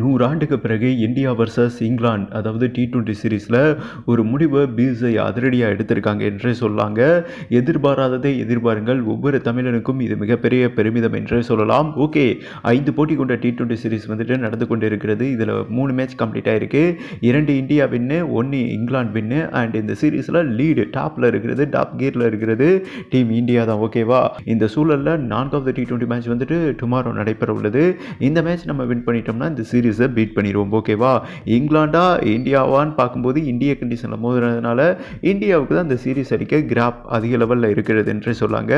நூறாண்டுக்கு பிறகு India versus England அதாவது T twenty சீரீஸில் ஒரு முடிவை பிஎஸ்ஐ அதிரடியாக எடுத்திருக்காங்க என்றே சொல்லாங்க. எதிர்பாராததை எதிர்பாருங்கள். ஒவ்வொரு தமிழனுக்கும் இது மிகப்பெரிய பெருமிதம் என்றே சொல்லலாம். ஓகே ஐந்து போட்டி கொண்ட டி டுவெண்ட்டி சீரீஸ் வந்துட்டு நடந்து கொண்டு இருக்கிறது இதில் மூணு மேட்ச் கம்ப்ளீட் ஆகிருக்கு இரண்டு இந்தியா வின்னு ஒன்று இங்கிலாந்து வின்னு அண்ட் இந்த சீரீஸில் லீடு டாப்பில் இருக்கிறது டாப் கியரில் இருக்கிறது டீம் இந்தியா தான் ஓகேவா இந்த சூழலில் நான்காவது டி டுவெண்ட்டி மேட்ச் வந்துட்டு டுமாரோ நடைபெற உள்ளது இந்த மேட்ச் நம்ம வின் பண்ணிட்டோம்னா இந்த சீரீஸ் பீட் பண்ணிடுவோம் ஓகேவா? இங்கிலாண்டா இந்தியாவான்னு பார்க்கும்போது இந்திய கண்டிஷனில் மோதுறதுனால இந்தியாவுக்கு தான் இந்த சீரீஸ் அடிக்க கிராப் அதிக லெவலில் இருக்கிறது என்று சொல்லாங்க.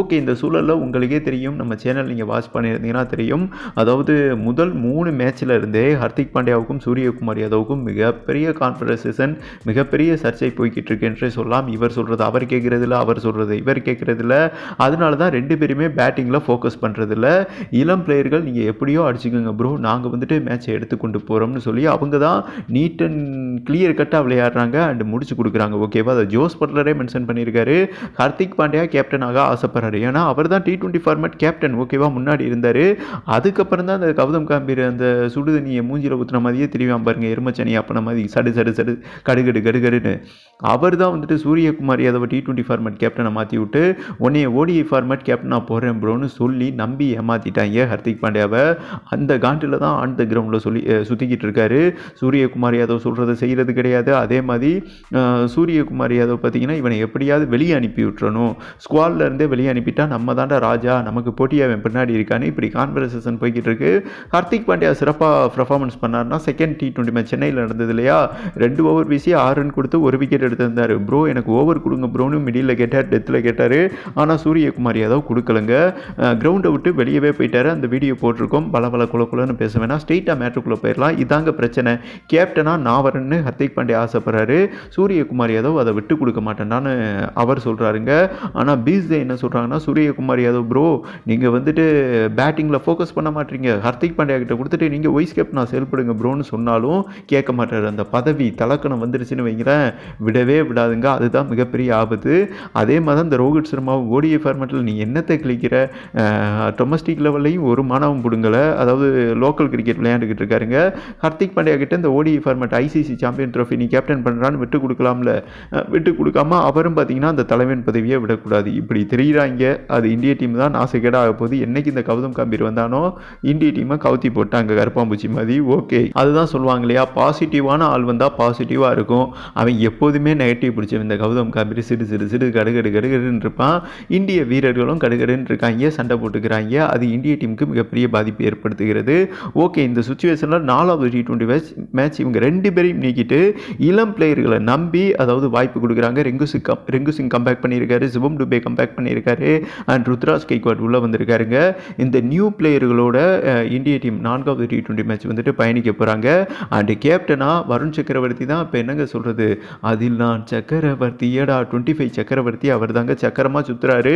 ஓகே இந்த சூழலில் உங்களுக்கே தெரியும் நம்ம சேனல் நீங்கள் வாட்ச் பண்ணியிருந்தீங்கன்னா தெரியும். அதாவது முதல் மூணு மேட்ச்சில் இருந்தே ஹர்திக் பாண்டியாவுக்கும் சூரியகுமார் யாதவுக்கும் மிகப்பெரிய கான்ஃபரன்சேஷன் மிகப்பெரிய சர்ச்சை போய்கிட்டு இருக்கு என்றே சொல்லலாம் இவர் சொல்கிறது அவர் கேட்குறதில்ல அவர் சொல்கிறது இவர் கேட்குறதில்ல. அதனால தான் ரெண்டு பேருமே பேட்டிங்கில் ஃபோக்கஸ் பண்ணுறதில்ல இளம் பிளேயர்கள் நீங்கள் எப்படியோ அடிச்சுக்கோங்க ப்ரோ நாங்கள் வந்துட்டு மேட்சை எடுத்து கொண்டு போகிறோம்னு சொல்லி அவங்க தான் நீட் அண்ட் கிளியர் கட்டாக விளையாடுறாங்க அண்ட் முடிச்சு கொடுக்குறாங்க. ஓகேவா அதை ஜோஸ் பட்லரே மென்ஷன் பண்ணியிருக்காரு. ஹர்திக் பாண்டியா கேப்டனாக ஆசைப்படுறாரு. ஏன்னா அவர் தான் டி டுவெண்ட்டி ஃபார்மேட் கேப்டன் ஓகேவா முன்னாடி இருந்தார். அதுக்கப்புறம் தான் அந்த கௌதம் காம்பீர் அந்த சுடுதண்ணியை மூஞ்சியில் ஊற்றுன மாதிரியே தெரியும் பாருங்க. எருமச்சனி அப்பன மாதிரி சடு சடு சடு கடுகடு கடுகடுன்னு. அவர் தான் வந்துட்டு Suryakumar Yadav T twenty format கேப்டனை மாற்றி விட்டு உன்னைய ஓடிஐ ஃபார்மேட் கேப்டனாக போகிறேன் ப்ரோன்னு சொல்லி நம்பி ஏமாற்றிட்டாங்க ஹர்திக் பாண்டியாவை. அந்த காண்டில் தான் ஆன் கிரவுண்டில் சொல்லி சுற்றிக்கிட்டு இருக்காரு சூரியகுமார் யாதவ் சொல்கிறத செய்கிறது கிடையாது. அதே மாதிரி சூரியகுமார் யாதவ் பார்த்தீங்கன்னா இவனை எப்படியாவது வெளியே அனுப்பி விட்டுறணும். ஸ்குவாட்லேருந்தே வெளியே அனுப்பிட்டா நம்ம தாண்டா ராஜா நமக்கு போட்டியாக அவன் பின்னாடி இருக்கான்னு இப்படி கான்வர்சேஷன் போய்கிட்டு இருக்கு ஹர்திக் பாண்டியா சிறப்பாக பர்ஃபார்மன்ஸ் பண்ணார்னா செகண்ட் டி டுவெண்ட்டி மேட்ச் சென்னையில் நடந்தது இல்லையா? ரெண்டு ஓவர் வீசி ஆறு ரன் கொடுத்து ஒரு விக்கெட் எடுத்திருந்தார். ப்ரோ எனக்கு ஓவர் கொடுங்க ப்ரோன்னு மிடில் கேட்டார் டெத்தில் கேட்டார். ஆனால் சூரியகுமார் யாதவ் கொடுக்கலங்க. கிரவுண்டை விட்டு வெளியவே போயிட்டார். அந்த வீடியோ போட்டிருக்கோம். பல பல குல குலன்னு பேச வேணா ஸ்ட்ரெயிட்டாக மேட்ருக்குள்ளே போயிடலாம் இதாங்க பிரச்சனை. கேப்டனாக நான் வரேன்னு ஹர்திக் பாண்டே ஆசைப்படுறாரு. சூரியகுமார் யாதவ் அதை விட்டு கொடுக்க மாட்டேன்டான்னு அவர் சொல்கிறாருங்க ஆனால் பீஸ்தே என்ன சொல்கிறாங்கன்னா சூரியகுமார் யாதவ் ப்ரோ நீங்கள் வந்துட்டு பேட்டிங்கில் ஃபோக்கஸ் பண்ண மாட்டீங்க. ஹர்திக் பாண்டியா கிட்ட கொடுத்துட்டு நீங்கள் வைஸ் கேப்டனாக செயல்படுங்க ப்ரோன்னு சொன்னாலும் கேட்க மாட்டார். அந்த பதவி தலக்கணம் வந்துருச்சுன்னு வைங்களேன். விடவே விடாதுங்க. அதுதான் மிகப்பெரிய ஆபத்து. அதே மாதிரி தான் இந்த ரோஹித் சர்மாவும் ஓடிஏ ஃபார்மேட்டில் நீ என்னத்தை கிழிக்கிற? டொமஸ்டிக் லெவல்லையும் ஒரு மாணவம் பிடுங்கலை. அதாவது லோக்கல் கிரிக்கெட் விளையாண்டுக்கிட்டு இருக்காருங்க. ஹர்திக் பாண்டியா கிட்ட இந்த ODI format ICC champion trophy நீ கேப்டன் பண்ணுறான்னு விட்டு கொடுக்கலாம்ல. விட்டு கொடுக்காம அவரும் பார்த்தீங்கன்னா அந்த தலைவன் பதவியை விடக்கூடாது. இப்படி தெரியுறாங்க. அது இந்திய டீம் தான். நாசக்கேடாக ஆக போகுது. என்னைக்கு இந்த கௌதம் கம்பீர் வந்தானோ இந்திய டீமை கவுத்தி போட்டாங்க. கருப்பாம்பூச்சி மாதிரி. ஓகே. அதுதான் சொல்லுவாங்க இல்லையா? பாசிட்டிவான ஆள் வந்தால் பாசிட்டிவாக இருக்கும். அவன் எப்போதுமே நெகட்டிவ் பிடிச்சவன் இந்த கௌதம் கம்பீர். சிறு சிறு சிறு கடுகடு கடுகடுன்னு இருப்பான். இந்திய வீரர்களும் கடுகடுன்னு இருக்காங்க. சண்டை போட்டுக்கிறாங்க. அது இந்திய டீமுக்கு மிகப்பெரிய பாதிப்பு ஏற்படுத்துகிறது. ஓகே. இந்த சுச்சுவேஷனில் நாலாவது டி டுவெண்ட்டி மேட்ச் மேட்ச் இவங்க ரெண்டு பேரையும் நீக்கிட்டு இளம் பிளேயர்களை நம்பி அதாவது வாய்ப்பு கொடுக்குறாங்க. ரெங்கு சிங் கம் ரெங்கு சிங் கம்பேக் பண்ணியிருக்காரு. சிவம் டுபே கம்பேக் பண்ணியிருக்காரு. அண்ட் ருத்ராஜ் கைக்வாட் உள்ளே வந்திருக்காருங்க. இந்த நியூ பிளேயர்களோட இந்திய டீம் நான்காவது டி டுவெண்ட்டி மேட்ச் வந்துட்டு பயணிக்க போகிறாங்க அண்டு கேப்டனாக வருண் சக்கரவர்த்தி தான். இப்போ என்னங்க சொல்கிறது அதில் நான் சக்கரவர்த்தி. ஏடா டுவெண்ட்டி ஃபைவ் சக்கரவர்த்தி. அவர் தாங்க சக்கரமாக சுற்றுறாரு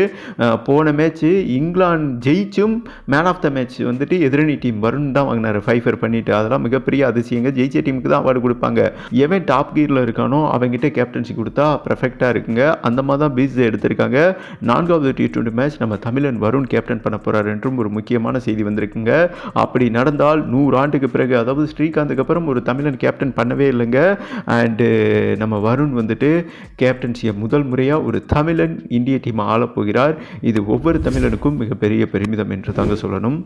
போன மேட்ச்சு இங்கிலாந்து ஜெயிச்சும் மேன் ஆஃப் த மேட்ச் வந்துட்டு எதிரணி டீம் வருண் தான் வாங்கினார். ஃபைஃபர் பண்ணிட்டு அதெல்லாம் மிகப்பெரிய அதிசயங்க ஜெயிச்ச டீமுக்கு தான் அவார்டு கொடுப்பாங்க. எவன் டாப் கீரில் இருக்கானோ அவங்ககிட்ட கேப்டன்சி கொடுத்தா பர்ஃபெக்டாக இருக்குங்க. அந்த மாதிரி தான் பீஸ் எடுத்திருக்காங்க. நான்காவது டி டுவெண்ட்டி மேட்ச் நம்ம தமிழன் வருண் கேப்டன் பண்ண போகிறார் என்றும் ஒரு முக்கியமான செய்தி வந்திருக்குங்க. அப்படி நடந்தால் நூறு ஆண்டுக்கு பிறகு அதாவது ஸ்ரீகாந்துக்கு அப்புறம் ஒரு தமிழன் கேப்டன் பண்ணவே இல்லைங்க. அண்டு நம்ம வருண் வந்துட்டு கேப்டன்சியை முதல் முறையாக ஒரு தமிழன் இந்திய டீமை ஆளப்போகிறார் இது ஒவ்வொரு தமிழனுக்கும் மிகப்பெரிய பெருமிதம் என்று தாங்க சொல்லணும்.